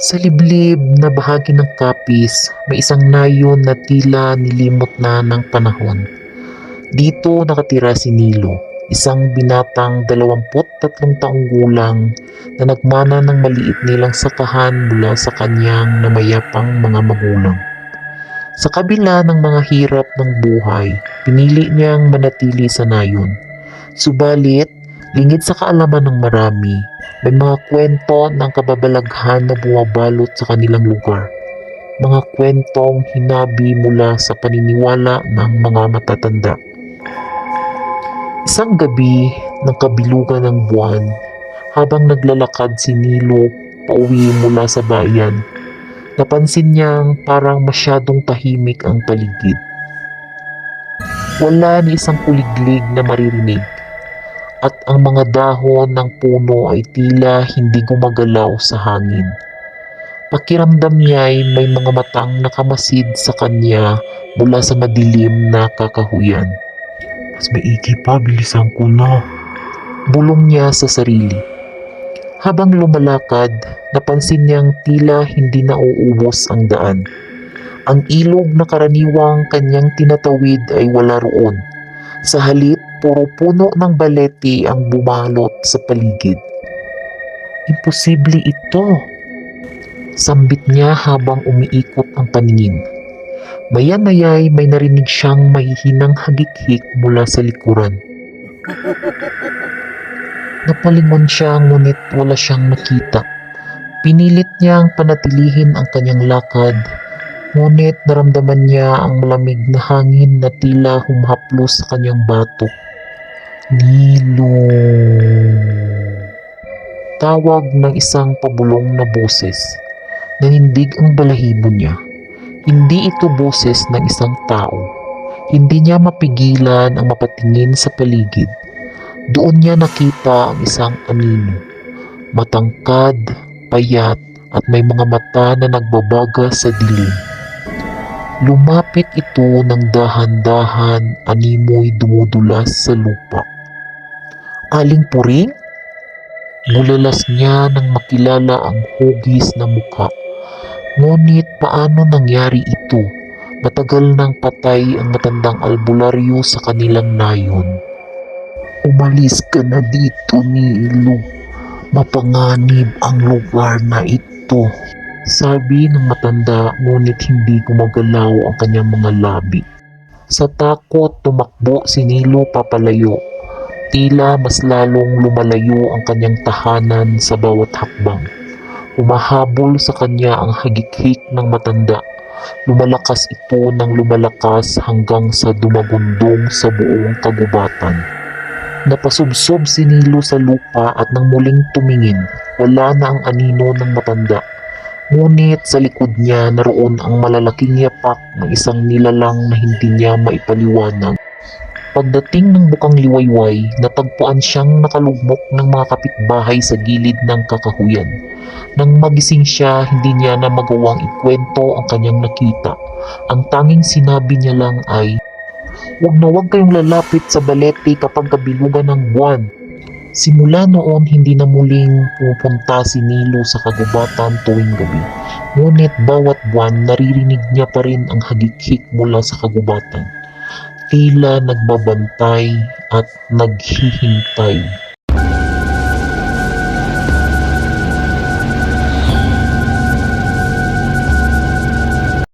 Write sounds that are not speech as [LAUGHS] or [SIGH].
Sa liblib na bahagi ng kapis, may isang nayon na tila nilimot na ng panahon. Dito nakatira si Nilo, isang binatang 23 taong gulang na nagmana ng maliit nilang sakahan mula sa kanyang namayapang mga magulang. Sa kabila ng mga hirap ng buhay, pinili niyang manatili sa nayon. Subalit, lingid sa kaalaman ng marami, may mga kwento ng kababalaghan na bumabalot sa kanilang lugar. Mga kwentong hinabi mula sa paniniwala ng mga matatanda. Isang gabi ng kabilugan ng buwan, habang naglalakad si Nilo pauwi mula sa bayan, napansin niyang parang masyadong tahimik ang paligid. Wala ni isang kuliglig na maririnig at ang mga dahon ng puno ay tila hindi gumagalaw sa hangin. Pakiramdam niya ay may mga matang nakamasid sa kanya mula sa madilim na kakahuyan. Mas maigi pa, bilisan ko na. Bulong niya sa sarili. Habang lumalakad, napansin niyang tila hindi na uubos ang daan. Ang ilog na karaniwang kanyang tinatawid ay wala roon. Sa halip, puro puno ng balete ang bumalot sa paligid. Imposible ito. Sambit niya habang umiikot ang paningin. Maya-maya'y may narinig siyang mahihinang hagik-hik mula sa likuran. [LAUGHS] Napalingon siya ngunit wala siyang nakita. Pinilit niyang panatilihin ang kanyang lakad, ngunit naramdaman niya ang malamig na hangin na tila humahaplos sa kanyang batok. Nilo. Tawag ng isang pabulong na boses. Nanindig ang balahibo niya. Hindi ito boses ng isang tao. Hindi niya mapigilan ang mapatingin sa paligid. Doon niya nakita ang isang anino. Matangkad, payat, at may mga mata na nagbabaga sa dilim. Lumapit ito ng dahan-dahan, animoy dumudulas sa lupa. Aling puring? Mulalas niya nang makilala ang hugis na mukha. Ngunit paano nangyari ito? Matagal nang patay ang matandang albularyo sa kanilang nayon. Umalis ka na dito, Nilo. Mapanganib ang lugar na ito. Sabi ng matanda ngunit hindi gumagalaw ang kanyang mga labi. Sa takot tumakbo si Nilo papalayo. Tila mas lalong lumalayo ang kanyang tahanan sa bawat hakbang. Humahabol sa kanya ang hagik-hik ng matanda. Lumalakas ito ng lumalakas hanggang sa dumagundong sa buong kagubatan. Napasubsob si Nilo sa lupa at nang muling tumingin, wala na ang anino ng matanda. Ngunit sa likod niya naroon ang malalaking yapak ng isang nilalang na hindi niya maipaliwanag. Pagdating ng bukang liwayway, natagpuan siyang nakalugmok ng mga kapitbahay sa gilid ng kakahuyan. Nang magising siya, hindi niya na magawang ikwento ang kanyang nakita. Ang tanging sinabi niya lang ay, Huwag na huwag kayong lalapit sa balete kapag kabilugan ng buwan. Simula noon, hindi na muling pupunta si Nilo sa kagubatan tuwing gabi. Ngunit bawat buwan, naririnig niya pa rin ang hagik-hik mula sa kagubatan. Tila nagbabantay at naghihintay.